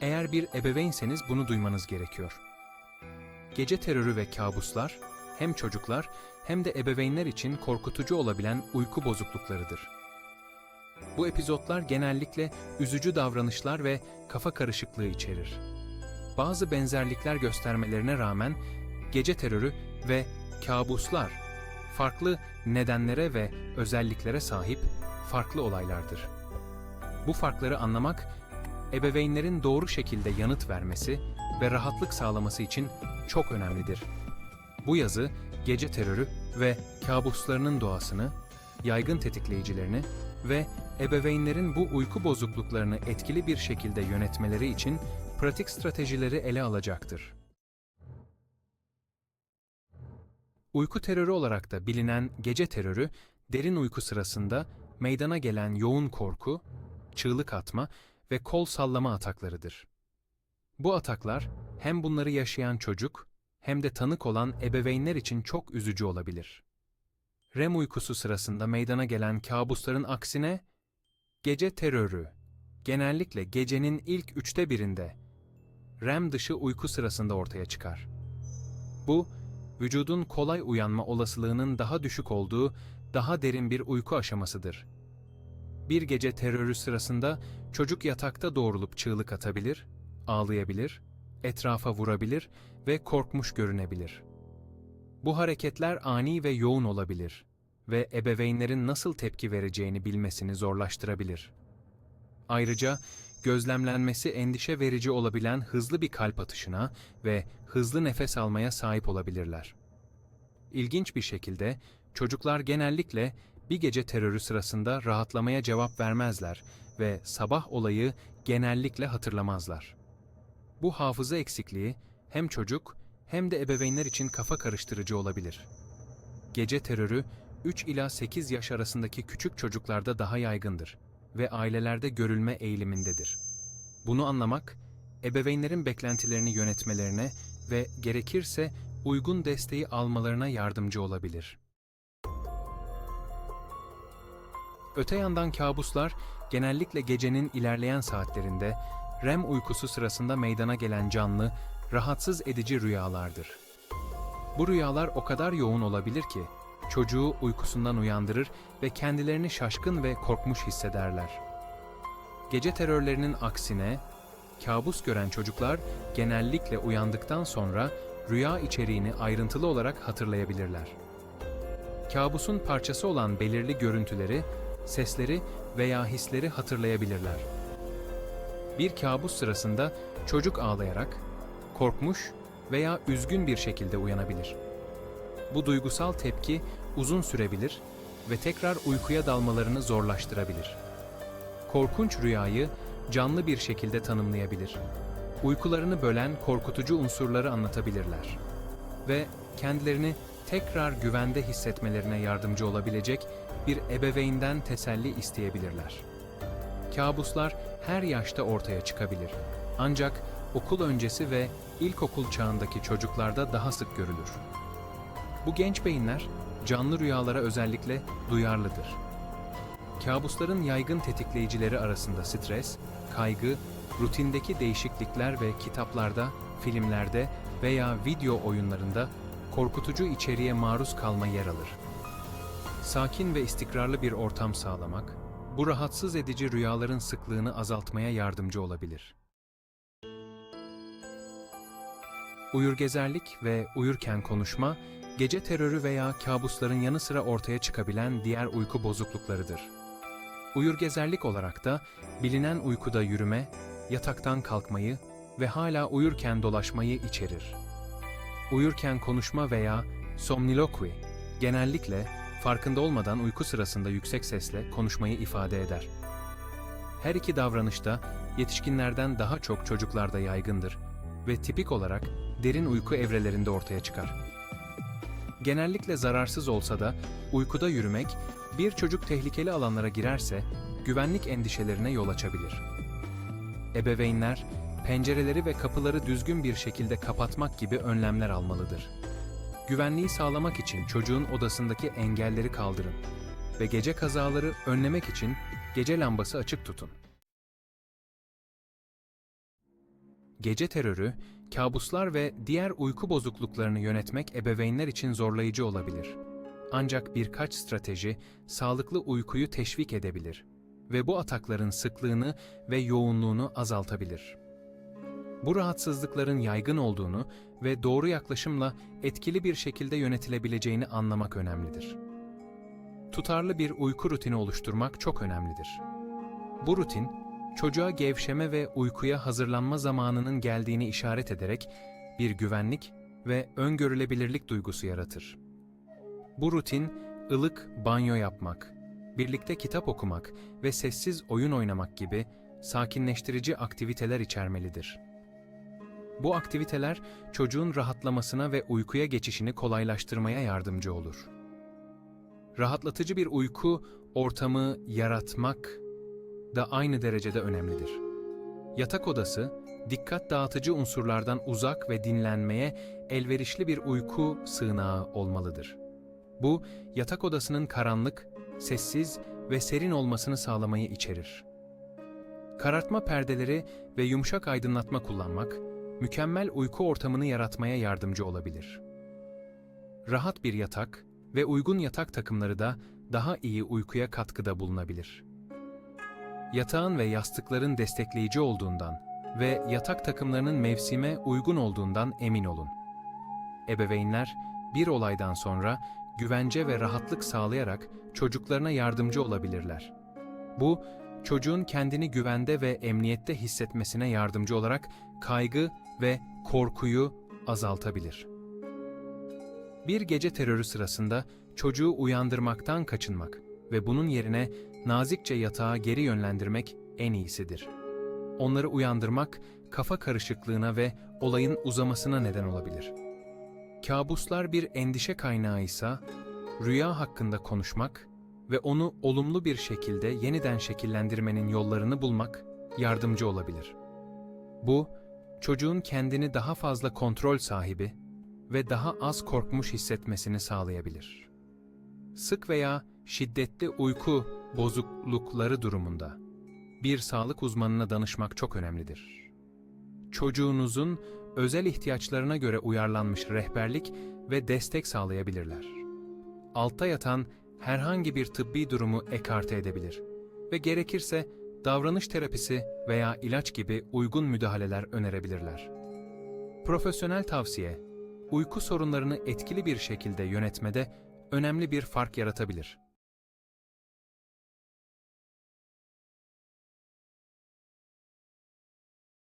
Eğer bir ebeveynseniz bunu duymanız gerekiyor. Gece terörü ve kabuslar hem çocuklar hem de ebeveynler için korkutucu olabilen uyku bozukluklarıdır. Bu epizotlar genellikle üzücü davranışlar ve kafa karışıklığı içerir. Bazı benzerlikler göstermelerine rağmen gece terörü ve kabuslar farklı nedenlere ve özelliklere sahip farklı olaylardır. Bu farkları anlamak, ebeveynlerin doğru şekilde yanıt vermesi ve rahatlık sağlaması için çok önemlidir. Bu yazı, gece terörü ve kabuslarının doğasını, yaygın tetikleyicilerini ve ebeveynlerin bu uyku bozukluklarını etkili bir şekilde yönetmeleri için pratik stratejileri ele alacaktır. Uyku terörü olarak da bilinen gece terörü, derin uyku sırasında meydana gelen yoğun korku, çığlık atma ve kol sallama ataklarıdır. Bu ataklar hem bunları yaşayan çocuk hem de tanık olan ebeveynler için çok üzücü olabilir. REM uykusu sırasında meydana gelen kabusların aksine gece terörü genellikle gecenin ilk üçte birinde REM dışı uyku sırasında ortaya çıkar. Bu, vücudun kolay uyanma olasılığının daha düşük olduğu daha derin bir uyku aşamasıdır. Bir gece terörü sırasında çocuk yatakta doğrulup çığlık atabilir, ağlayabilir, etrafa vurabilir ve korkmuş görünebilir. Bu hareketler ani ve yoğun olabilir ve ebeveynlerin nasıl tepki vereceğini bilmesini zorlaştırabilir. Ayrıca gözlemlenmesi endişe verici olabilen hızlı bir kalp atışına ve hızlı nefes almaya sahip olabilirler. İlginç bir şekilde çocuklar genellikle bir gece terörü sırasında rahatlamaya cevap vermezler ve sabah olayı genellikle hatırlamazlar. Bu hafıza eksikliği hem çocuk hem de ebeveynler için kafa karıştırıcı olabilir. Gece terörü 3 ila 8 yaş arasındaki küçük çocuklarda daha yaygındır ve ailelerde görülme eğilimindedir. Bunu anlamak, ebeveynlerin beklentilerini yönetmelerine ve gerekirse uygun desteği almalarına yardımcı olabilir. Öte yandan kabuslar genellikle gecenin ilerleyen saatlerinde REM uykusu sırasında meydana gelen canlı, rahatsız edici rüyalardır. Bu rüyalar o kadar yoğun olabilir ki çocuğu uykusundan uyandırır ve kendilerini şaşkın ve korkmuş hissederler. Gece terörlerinin aksine kabus gören çocuklar genellikle uyandıktan sonra rüya içeriğini ayrıntılı olarak hatırlayabilirler. Kabusun parçası olan belirli görüntüleri, sesleri veya hisleri hatırlayabilirler. Bir kabus sırasında çocuk ağlayarak, korkmuş veya üzgün bir şekilde uyanabilir. Bu duygusal tepki uzun sürebilir ve tekrar uykuya dalmalarını zorlaştırabilir. Korkunç rüyayı canlı bir şekilde tanımlayabilir. Uykularını bölen korkutucu unsurları anlatabilirler. Ve kendilerini tekrar güvende hissetmelerine yardımcı olabilecek bir ebeveynden teselli isteyebilirler. Kabuslar her yaşta ortaya çıkabilir. Ancak okul öncesi ve ilkokul çağındaki çocuklarda daha sık görülür. Bu genç beyinler canlı rüyalara özellikle duyarlıdır. Kabusların yaygın tetikleyicileri arasında stres, kaygı, rutindeki değişiklikler ve kitaplarda, filmlerde veya video oyunlarında korkutucu içeriğe maruz kalma yer alır. Sakin ve istikrarlı bir ortam sağlamak, bu rahatsız edici rüyaların sıklığını azaltmaya yardımcı olabilir. Uyurgezerlik ve uyurken konuşma, gece terörü veya kabusların yanı sıra ortaya çıkabilen diğer uyku bozukluklarıdır. Uyurgezerlik olarak da bilinen uykuda yürüme, yataktan kalkmayı ve hala uyurken dolaşmayı içerir. Uyurken konuşma veya somnilokwi genellikle farkında olmadan uyku sırasında yüksek sesle konuşmayı ifade eder. Her iki davranışta yetişkinlerden daha çok çocuklarda yaygındır ve tipik olarak derin uyku evrelerinde ortaya çıkar. Genellikle zararsız olsa da uykuda yürümek bir çocuk tehlikeli alanlara girerse güvenlik endişelerine yol açabilir. Ebeveynler pencereleri ve kapıları düzgün bir şekilde kapatmak gibi önlemler almalıdır. Güvenliği sağlamak için çocuğun odasındaki engelleri kaldırın ve gece kazaları önlemek için gece lambası açık tutun. Gece terörü, kabuslar ve diğer uyku bozukluklarını yönetmek ebeveynler için zorlayıcı olabilir. Ancak birkaç strateji sağlıklı uykuyu teşvik edebilir ve bu atakların sıklığını ve yoğunluğunu azaltabilir. Bu rahatsızlıkların yaygın olduğunu ve doğru yaklaşımla etkili bir şekilde yönetilebileceğini anlamak önemlidir. Tutarlı bir uyku rutini oluşturmak çok önemlidir. Bu rutin, çocuğa gevşeme ve uykuya hazırlanma zamanının geldiğini işaret ederek bir güvenlik ve öngörülebilirlik duygusu yaratır. Bu rutin, ılık banyo yapmak, birlikte kitap okumak ve sessiz oyun oynamak gibi sakinleştirici aktiviteler içermelidir. Bu aktiviteler çocuğun rahatlamasına ve uykuya geçişini kolaylaştırmaya yardımcı olur. Rahatlatıcı bir uyku ortamı yaratmak da aynı derecede önemlidir. Yatak odası, dikkat dağıtıcı unsurlardan uzak ve dinlenmeye elverişli bir uyku sığınağı olmalıdır. Bu, yatak odasının karanlık, sessiz ve serin olmasını sağlamayı içerir. Karartma perdeleri ve yumuşak aydınlatma kullanmak, mükemmel uyku ortamını yaratmaya yardımcı olabilir. Rahat bir yatak ve uygun yatak takımları da daha iyi uykuya katkıda bulunabilir. Yatağın ve yastıkların destekleyici olduğundan ve yatak takımlarının mevsime uygun olduğundan emin olun. Ebeveynler bir olaydan sonra güvence ve rahatlık sağlayarak çocuklarına yardımcı olabilirler. Bu, çocuğun kendini güvende ve emniyette hissetmesine yardımcı olarak kaygı ve korkuyu azaltabilir. Bir gece terörü sırasında çocuğu uyandırmaktan kaçınmak ve bunun yerine nazikçe yatağa geri yönlendirmek en iyisidir. Onları uyandırmak kafa karışıklığına ve olayın uzamasına neden olabilir. Kabuslar bir endişe kaynağı ise rüya hakkında konuşmak ve onu olumlu bir şekilde yeniden şekillendirmenin yollarını bulmak yardımcı olabilir. Bu, çocuğun kendini daha fazla kontrol sahibi ve daha az korkmuş hissetmesini sağlayabilir. Sık veya şiddetli uyku bozuklukları durumunda bir sağlık uzmanına danışmak çok önemlidir. Çocuğunuzun özel ihtiyaçlarına göre uyarlanmış rehberlik ve destek sağlayabilirler. Altta yatan herhangi bir tıbbi durumu ekarte edebilir ve gerekirse davranış terapisi veya ilaç gibi uygun müdahaleler önerebilirler. Profesyonel tavsiye, uyku sorunlarını etkili bir şekilde yönetmede önemli bir fark yaratabilir.